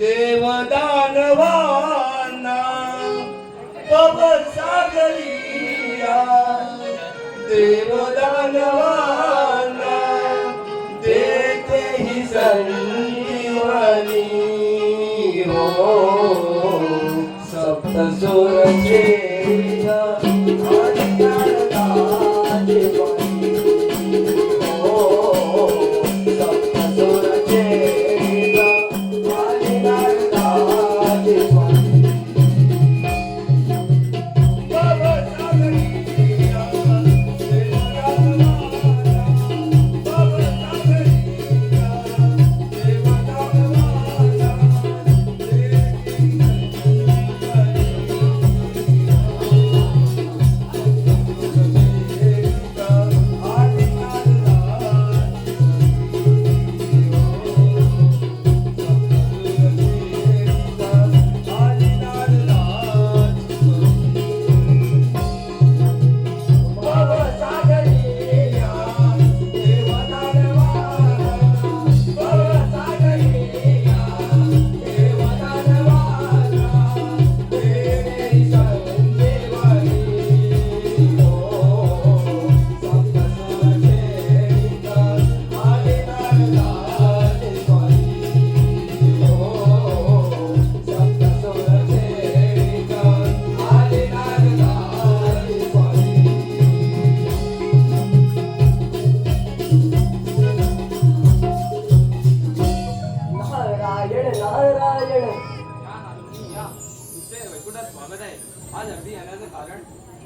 देवदानवाना भव सागरिया देवदानवाना देते ही संजीवनी हो सप्त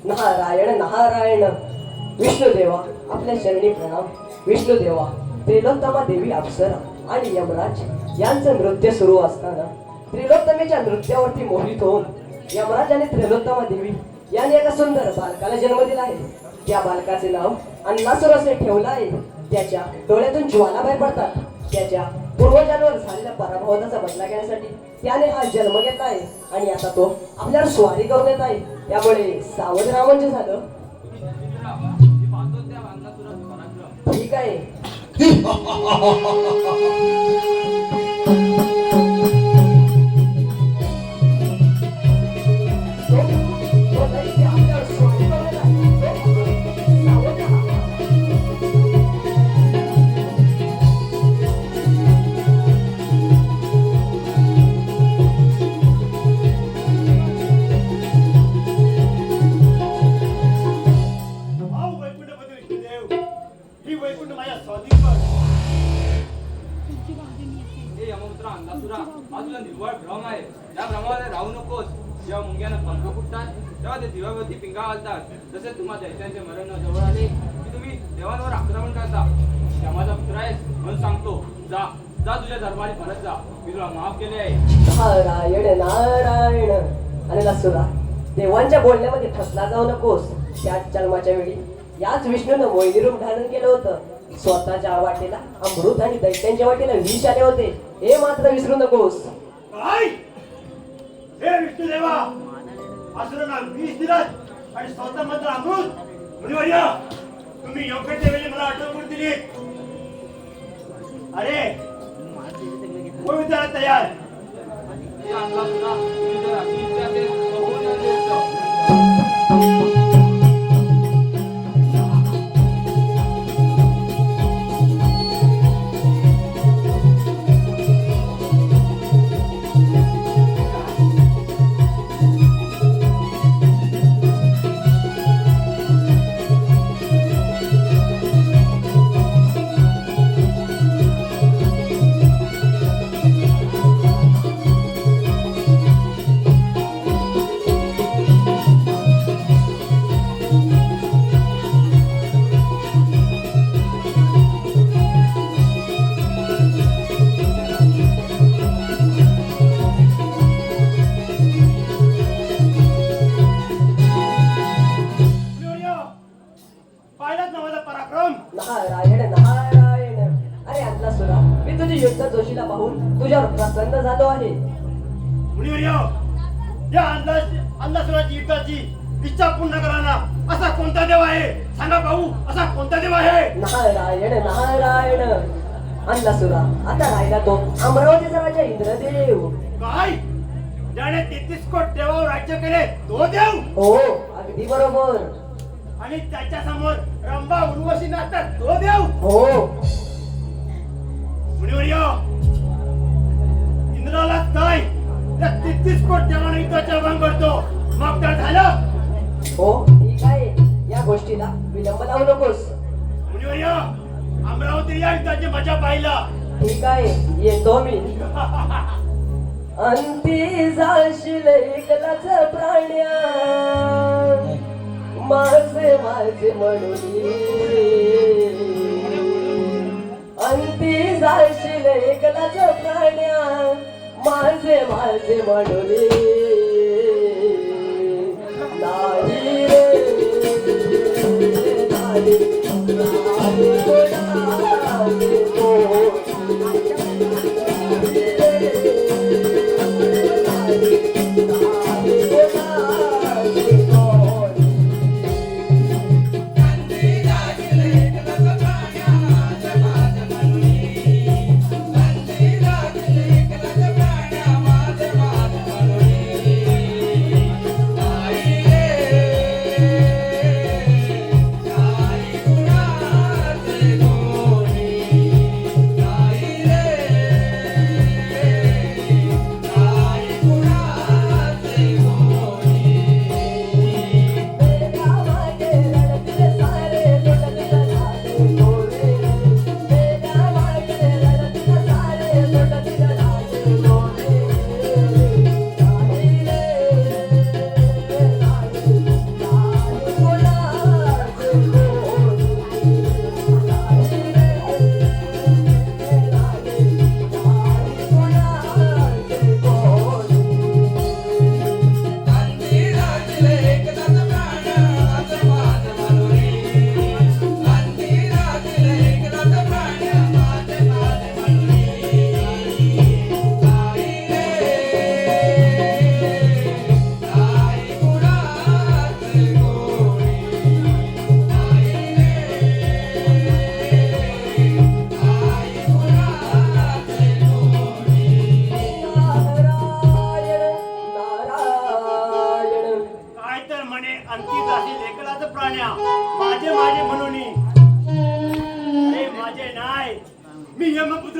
नारायण नारायण. विष्णुदेवा आपल्या शरणी प्रणाम. विष्णुदेवा त्रिलोत्तमा देवी अप्सरा आणि यमराज यांचं नृत्य सुरू असताना त्रिलोत्तमेच्या नृत्यावरती मोहित होऊन यमराज आणि त्रिलोत्तमा देवी यांनी एका सुंदर बालकाला जन्म दिला आहे. त्या बालकाचे नाव अन्नासुर असे ठेवलं आहे. त्याच्या डोळ्यातून ज्वाला बाहेर पडतात. त्याच्या पूर्वजांवर झालेल्या पराभवाचा बदला घेण्यासाठी त्याने हा जन्म घेतला आहे. आणि आता तो आपल्यावर स्वारी करून येत आहे. त्यामुळे सावध राहा म्हणजे झालं. ठीक आहे. ही वैकुंठ माझ्या स्वाधीन हे यमपुत्र हा निव्वळ भ्रम आहे. भ्रमामध्ये राहू नकोस. जेव्हा मुंग्यानं पंख फुटतात तेव्हा ते दिव्यावरती पिंगा घालतात. तसेच तुम्हा दैत्यांचे मरण जवळ आले की तुम्ही देवांवर आक्रमण करता. त्या माझा पुत्र आहेस म्हणून सांगतो जा जा तुझ्या धर्माने परत जा. मी तुला माफ केले आहे. नारायण नारायण. आणि लसुरा देवांच्या बोलण्यामध्ये फसला जाऊ नकोस. त्याच जन्माच्या वेळी याच विष्णूनं मोहिनी रूप धारण केलं होतं. स्वतःच्या वाटेला अमृत आणि दैत्यांच्या वाटेला विष आले होते. हे मात्र विसरू नकोस. काय? हे विष्णुदेवा असुरांना विष दिलात आणि स्वतः मात्र अमृत? मुनिवर्य तुम्ही योग्य त्या वेळी मला आठवण करून दिली. अरे कोण विचारा तयार? या अंदाज अंदासुराची युद्धाची इच्छा पूर्ण कराना असा कोणता देव आहे? सांगा भाऊ असा कोणता देव आहे? नारायण नारायण. अन्नसुरा आता राहिला तो अमरावतीचा राजा इंद्रदेव. काय? ज्याने तेहतीस कोट देवावर राज्य केले तो देव? हो अगदी बरोबर. आणि त्याच्यासमोर रंभा उर्वशी नाचतात तो देव? हो. मुनिवर्य इंद्राला काय? तेहतीस कोट देवाने युद्धाचे आव्हान करतो मग तर झालं. हो? ठीक आहे या गोष्टीला विलंब लावू नकोस. मुनिवर्य अमरावती या युद्धाची मजा पाहिला. ठीक आहे. येतो मी. अंती जाशील एकलाच प्राण्या. माझे माझे म्हणून. अंती जाशील एकलाच प्राण्या. माझे माझे म्हणून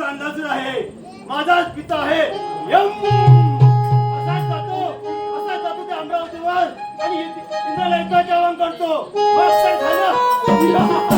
अंदाज आहे. माझाच पिता आहे. असाच जातो. असाच जातो अमरावतीवर. आणि इंद्राला युद्धाचे आवाहन करतो. मग काय झालं.